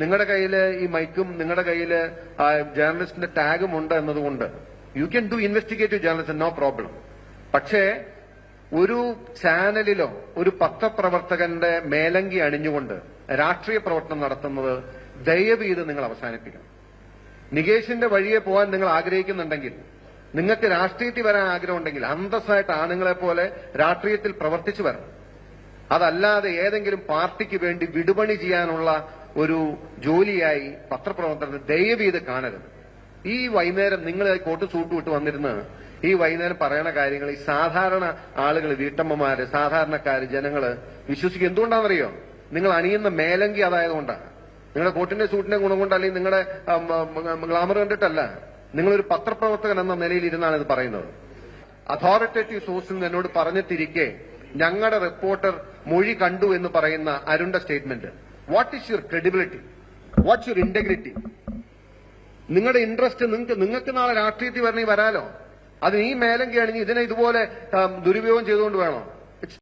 നിങ്ങളുടെ കയ്യിൽ ഈ മൈക്കും നിങ്ങളുടെ കയ്യിൽ ജേർണലിസ്റ്റിന്റെ ടാഗും ഉണ്ട് എന്നതുകൊണ്ട് you can do investigative journalism no problem പക്ഷേ ഒരു ചാനലിലോ ഒരു പത്രപ്രവർത്തകന്റെ മേലങ്കി അണിഞ്ഞുകൊണ്ട് രാഷ്ട്രീയ പ്രവർത്തനം നടത്തുന്നത് ദയവ് ചെയ്ത് നിങ്ങൾ അവസാനിപ്പിക്കണം. നികേഷിന്റെ വഴിയെ പോകാൻ നിങ്ങൾ ആഗ്രഹിക്കുന്നുണ്ടെങ്കിൽ നിങ്ങൾക്ക് രാഷ്ട്രീയത്തിൽ വരാൻ ആഗ്രഹമുണ്ടെങ്കിൽ അന്തസ്സായിട്ട് ആണുങ്ങളെ പോലെ രാഷ്ട്രീയത്തിൽ പ്രവർത്തിച്ചു വരണം. അതല്ലാതെ ഏതെങ്കിലും പാർട്ടിക്ക് വേണ്ടി വിടുപണി ചെയ്യാനുള്ള ഒരു ജോലിയായി പത്രപ്രവർത്തനം ദയവ് ചെയ്ത് കാണരുത്. ഈ വൈകുന്നേരം നിങ്ങൾ കോട്ട് സൂട്ട് വിട്ട് വന്നിരുന്ന് ഈ വൈകുന്നേരം പറയണ കാര്യങ്ങൾ ഈ സാധാരണ ആളുകൾ വീട്ടമ്മമാര് സാധാരണക്കാര് ജനങ്ങൾ വിശ്വസിക്കും എന്തുകൊണ്ടാണെന്നറിയോ? നിങ്ങൾ അണിയുന്ന മേലങ്കി അതായതുകൊണ്ടാണ് നിങ്ങളുടെ കോട്ടിന്റെ സൂട്ടിന്റെ ഗുണം കൊണ്ട് അല്ലെങ്കിൽ നിങ്ങളുടെ ഗ്ലാമർ കണ്ടിട്ടല്ല. നിങ്ങളൊരു പത്രപ്രവർത്തകൻ എന്ന നിലയിൽ ഇരുന്നാണ് ഇത് പറയുന്നത്. അതോറിറ്റേറ്റീവ് സോഴ്സിൽ നിന്ന് എന്നോട് പറഞ്ഞിട്ടിരിക്കെ ഞങ്ങളുടെ റിപ്പോർട്ടർ മൊഴി കണ്ടു എന്ന് പറയുന്ന അരുണ്ട statement what is your credibility what's your integrity നിങ്ങളുടെ ഇൻട്രസ്റ്റ് നിങ്ങൾക്ക് നിങ്ങൾക്ക് നാളെ രാഷ്ട്രീയത്തിൽ വരണമെങ്കിൽ വരാലോ? അതിന് ഈ മേലം അണിഞ്ഞ് ഇതിനെ ഇതുപോലെ ദുരുപയോഗം ചെയ്തുകൊണ്ട് വേണോ?